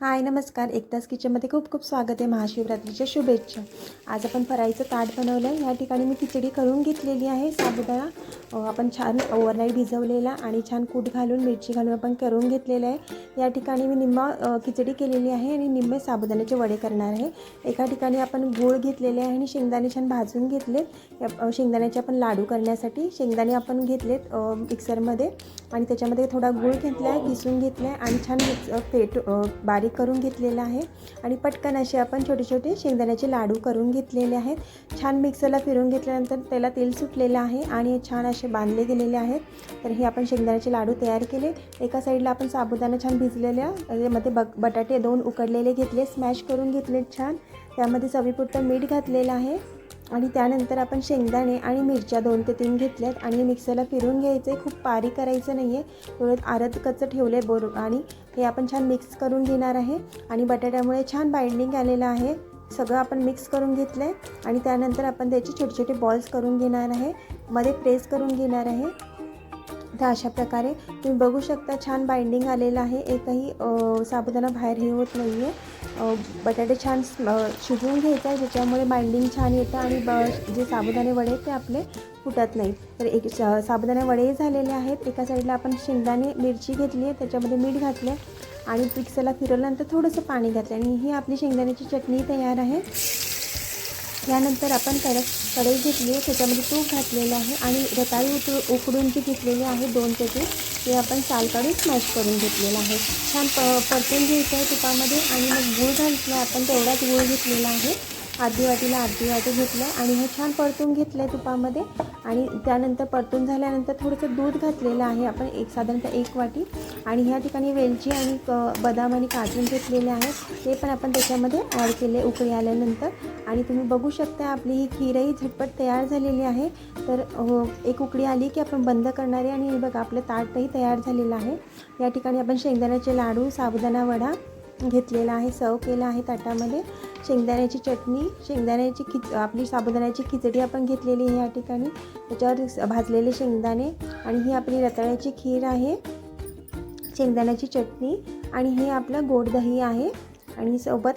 हाय नमस्कार. एकदाच किचनमध्ये खूप खूप स्वागत आहे. महाशिवरात्रीच्या शुभेच्छा. आज आपण फराईचं ताट बनवलं आहे या ठिकाणी मी खिचडी करून घेतलेली आहे. साबुदाणा आपण छान ओव्हरनाईट भिजवलेला आणि छान कूट घालून मिरची घालून आपण करून घेतलेलं आहे. या ठिकाणी मी निम्मा खिचडी केलेली आहे आणि निम्मे साबुदाण्याचे वडे करणार आहे. एका ठिकाणी आपण गूळ घेतलेले आहे आणि शेंगदाणे छान भाजून घेतलेत. शेंगदाण्याचे आपण लाडू करण्यासाठी शेंगदाणे आपण घेतलेत मिक्सरमध्ये. आणि त्याच्यामध्ये थोडा गूळ घेतला आहे किसून घेतला आहे आणि छान मिक्स अ, बारीक करून घेतलेला आहे. आणि पटकन असे आपण छोटे छोटे शेंगदाण्याचे लाडू करून घेतलेले आहेत. छान मिक्सरला फिरून घेतल्यानंतर त्याला तेल सुटलेलं आहे आणि छान असे बांधले गेलेले आहेत. तर हे आपण शेंगदाण्याचे लाडू तयार केले. एका साईडला आपण साबुदाणा छान भिजलेल्या त्यामध्ये ब बटाटे दोन उकडलेले घेतले. स्मॅश करून घेतले छान. त्यामध्ये चवीपुरतं मीठ घातलेलं आहे. आणि त्यानंतर आपण शेंगदाणे आणि मिरच्या दोन ते तीन घेतल्यात आणि मिक्सरला फिरून घ्यायचं आहे. खूप पारी करायचं नाही आहे थोडं आरत कच्चं ठेवलं आहे बरोबर आणि हे आपण छान मिक्स करून घेणार आहे. आणि बटाट्यामुळे छान बाइंडिंग आलेलं आहे. सगळं आपण मिक्स करून घेतलं आहे आणि त्यानंतर आपण त्याचे छोटे छोटे बॉल्स करून घेणार आहे. मध्ये प्रेस करून घेणार आहे. तर अशा प्रकारे तुम्ही बघू शकता छान बाइंडिंग आलेलं आहे. एकही साबुदाणा बाहेर हे होत नाही आहे बटाटे छान शिजवून घ्यायचं आहे ज्याच्यामुळे बाइंडिंग छान येतं आणि ब जे साबुदाणे वडे आहेत ते आपले फुटत नाही. तर एक स- साबुदाणे वडे झालेले आहेत. एका साईडला आपण शेंगदाणे मिरची घेतली आहे त्याच्यामध्ये मीठ घातलं आहे आणि मिक्सरला फिरवल्यानंतर थोडंसं पाणी घातलं आणि ही आपली शेंगदाण्याची चटणी तयार आहे. यानंतर आपण कडक कढई घेतली आहे त्याच्यामध्ये तूप घातलेलं आहे आणि रताळी उत उकडून जी घेतलेली आहे दोन पेटी ते आपण साल काढून स्मॅश करून घेतलेलं आहे. छान प परतून घ्यायचं आहे तुपामध्ये आणि मग गूळ घातला आपण तेवढाच गूळ घेतलेला आहे. अर्धी वाटीला अर्धी वाटी घेतलं आणि हे छान परतून घेतलं आहे तुपामध्ये आणि त्यानंतर परतून झाल्यानंतर थोडंसं दूध घातलेलं आहे आपण एक साधारणतः एक वाटी आणि ह्या ठिकाणी वेलची आणि क बदाम आणि काजून घेतलेले आहेत. ते पण आपण त्याच्यामध्ये ॲड केले उकळी आल्यानंतर. आणि तुम्ही बघू शकता आपली ही खीरही झटपट तयार झालेली आहे. तर एक उकळी आली की आपण बंद करणार आहे आणि हे बघा आपलं ताटही तयार झालेलं आहे. या ठिकाणी आपण शेंगदाण्याचे लाडू साबुदाणा वडा घेतलेला आहे सर्व केला आहे ताटामध्ये. शेंगदाण्याची चटणी शेंगदाण्याची खिच आपली साबुदाण्याची खिचडी आपण घेतलेली आहे या ठिकाणी. त्याच्यावर भाजलेले शेंगदाणे आणि ही आपली रताळ्याची खीर आहे. शेंगदाण्याची चटणी आणि हे आपलं गोड दही आहे. आणि सोबत